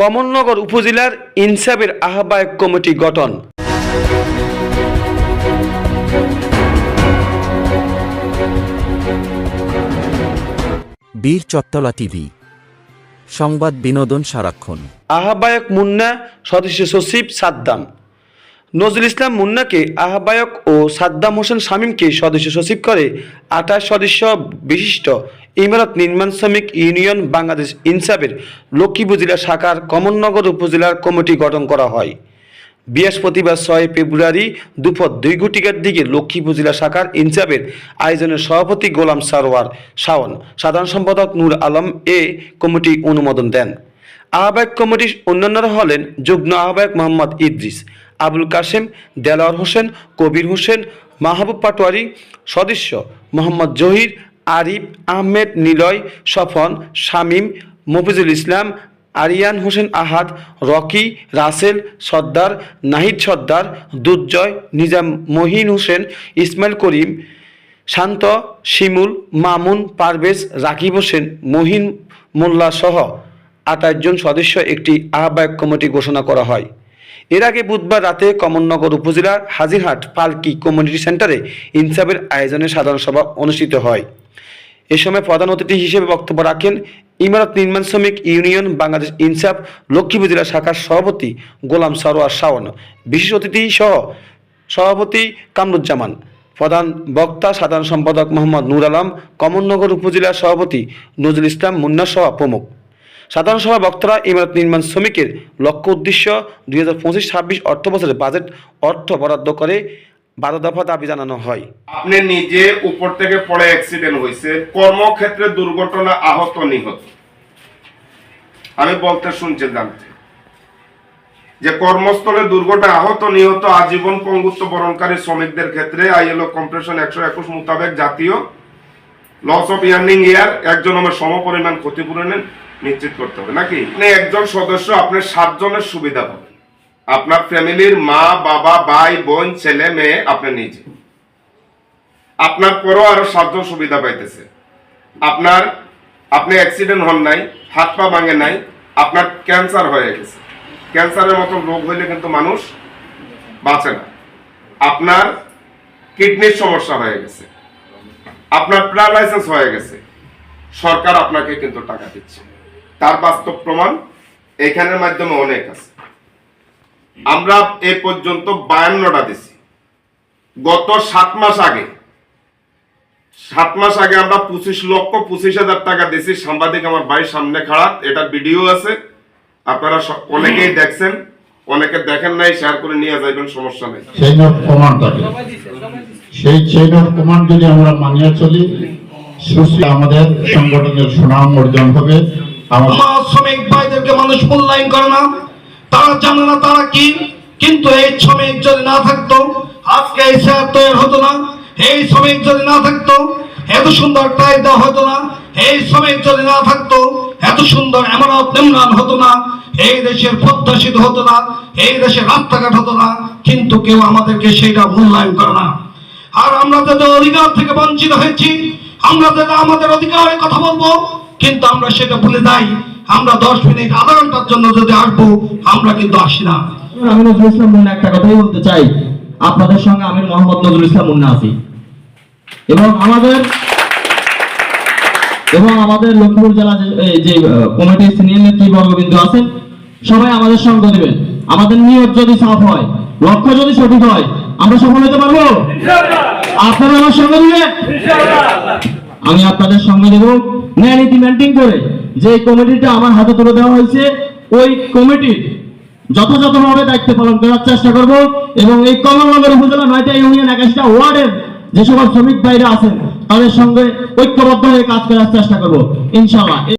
কমলনগর উপজেলার ইনসাফের আহ্বায়ক কমিটি গঠন। বীর চত্তলা টিভি সংবাদ বিনোদন সারাক্ষণ। আহ্বায়ক মুন্না সদস্য সচিব সাদ্দাম। নজরুল ইসলাম মুন্নাকে আহ্বায়ক ও সাদ্দাম হোসেন শামীমকে সদস্য সচিব করে আঠাশ সদস্য বিশিষ্ট ইমারত নির্মাণ শ্রমিক ইউনিয়ন বাংলাদেশ ইনসাফের লক্ষ্মীপুর জেলা শাখার কমলনগর উপজেলার কমিটি গঠন করা হয়। বৃহস্পতিবার ছয় ফেব্রুয়ারি দুপুর দুই ঘটিকার দিকে লক্ষ্মীপুর জেলা শাখার ইনসাফের আয়োজনের সভাপতি গোলাম সারোয়ার শাওন, সাধারণ সম্পাদক নূর আলম এ কমিটি অনুমোদন দেন। আহ্বায়ক কমিটির অন্যান্যরা হলেন যুগ্ম আহ্বায়ক মোহাম্মদ ইদ্রিস, আবুল কাসেম দেলাওয়ার হোসেন, কবির হোসেন, মাহবুব পাটোয়ারি, সদস্য মোহাম্মদ জহির আরিফ আহমেদ, নিলয় সফন, শামীম, মফিজুল ইসলাম, আরিয়ান হোসেন আহাদ, রকি, রাসেল সর্দার, নাহিদ সর্দার দুর্জয় নিজাম মহিন হোসেন, ইসমাইল করিম, শান্ত, শিমুল, মামুন, পারভেজ, রাকিব হোসেন, মহিন মোল্লা সহ জন সদস্য একটি আহ্বায়ক কমিটি ঘোষণা করা হয়। এর আগে বুধবার রাতে কমলনগর উপজেলার হাজিরহাট পালকি কমিউনিটি সেন্টারে ইনসাফের আয়োজনে সাধারণ সভা অনুষ্ঠিত হয়। এ সময় প্রধান অতিথি হিসেবে বক্তব্য রাখেন ইমারত নির্মাণ শ্রমিক ইউনিয়ন বাংলাদেশ ইনসাফ লক্ষ্মীপুর জেলা শাখার সভাপতি গোলাম সরোয়ার শাওন। বিশেষ অতিথি সহ সভাপতি কামরুজ্জামান, প্রধান বক্তা সাধারণ সম্পাদক মোহাম্মদ নূর আলম, কমলনগর উপজেলার সভাপতি নজরুল ইসলাম মুন্না সহ প্রমুখ। সাধারণ সভা বক্তারা ইমারত নির্মাণ শ্রমিকের লক্ষ্য উদ্দেশ্য দুই হাজার পঁচিশ ছাব্বিশ অর্থ বছরে বাজেট অর্থ বরাদ্দ করে বারো দফা দাবি জানানো হয়। আপনি নিজে উপর থেকে পড়ে অ্যাক্সিডেন্ট হয়েছে কর্মক্ষেত্রে দুর্ঘটনা আহত নিহত। আমি বলতে শুনছি জানতে। যে কর্মস্থলে দুর্ঘটনা আহত নিহত আজীবন পঙ্গুত্ব বরণকারী শ্রমিকদের ক্ষেত্রে আইএলও কম্প্রেশন একশো একুশ মোতাবেক জাতীয় লস অফ ইয়ার্নিং ইয়ার একজন আমার সমপরিমাণ ক্ষতিপূরণের নিশ্চিত করতে হবে। নাকি? একজন সদস্য আপনার সাতজনের সুবিধা পাবেন। আপনার ফ্যামিলির মা, বাবা, ভাই, বোন, ছেলে, মেয়ে আপনি নিজে। আপনার পরও আরও সাতজন সুবিধা পাইতেছে। আপনার, আপনি অ্যাক্সিডেন্ট হন নাই, হাত পা ভাঙে নাই, আপনার ক্যান্সার হয়ে গেছে। ক্যান্সারের মতো রোগ হইলে কিন্তু মানুষ বাঁচে না। আপনার কিডনির সমস্যা হয়ে গেছে। আপনার প্যারালাইসিস হয়ে গেছে। সরকার আপনাকে কিন্তু টাকা দিচ্ছে। তার বাস্তব প্রমাণ এখানের মাধ্যমে অনেক আছে। আমরা এ পর্যন্ত বায়ান্নটা দিছি। গত সাত মাস আগে সাত মাস আগে আমরা পঁচিশ লক্ষ পঁচিশ হাজার টাকা দিছি। সাংবাদিক আমার বাড়ির সামনে খাড়া এটা ভিডিও আছে। আপনারা অনেকেই দেখছেন অনেকে দেখেন নাই শেয়ার করে নিয়ে যাবেন সমস্যা নেই। চেইন অফ কমান্ড থাকে সেই চেইন অফ কমান্ড যদি আমরা মানিয়ে চলি সুস্থ আমাদের সংগঠনের সুনাম অর্জন হবে। আমাদের আমার শ্রমিক ভাইদেরকে মানুষ মূল্যায়ন করে না। তারা জানে না তারা কি, কিন্তু এই শ্রমিক যদি না থাকতো, আজকে এই চেয়ার তৈরি হতো না, এই শ্রমিক যদি না থাকতো, এত সুন্দর টাই দেওয়া হতো না, এই শ্রমিক যদি না থাকতো, এত সুন্দর এমনত নিম্নান হতো না, এই দেশের সেতু হতো না, এই দেশের রাস্তাঘাট হতো না, কিন্তু কেউ আমাদেরকে সেইটা মূল্যায়ন করে না। আর আমরা যাদের অধিকার থেকে বঞ্চিত হয়েছি, আমরা যাদের আমাদের অধিকারের কথা বলব, কিন্তু আমরা সেটা ভুলে যাই। আমরা দশ মিনিট আধা ঘণ্টার জন্য যদি আসব আমরা কিন্তু আসি না। আমি নজরুল ইসলাম মুন্না একটা কথাই বলতে চাই। আপনাদের সঙ্গে আমি মোহাম্মদ নজরুল ইসলাম মুন্না আছি। এবং আমাদের এবং আমাদের লক্ষ্মীপুর জেলা যে- এই যে কমিটির সিনিয়র নেতৃবর্গবিন্দু আছেন সবাই আমাদের সঙ্গ দেবেন। আমাদের নিয়ত যদি সাফ হয় লক্ষ্য যদি সঠিক হয় আমরা সফল হতে পারব? আপনারা আমার সঙ্গে দিবেন? আমি আপনাদের সঙ্গে দেব। ন্যায় নীতি মেনটেন করে যে কমিটিটা আমার হাতে তুলে দেওয়া হয়েছে, ওই কমিটির যথাযথভাবে দায়িত্ব পালন করার চেষ্টা করব এবং এই কমলনগর উপজেলা নয়টা ইউনিয়ন একাশটা ওয়ার্ডের যে সকল শ্রমিক বাইরে আছেন, তাদের সঙ্গে ঐক্যবদ্ধ হয়ে কাজ করার চেষ্টা করব। ইনশাআল্লাহ।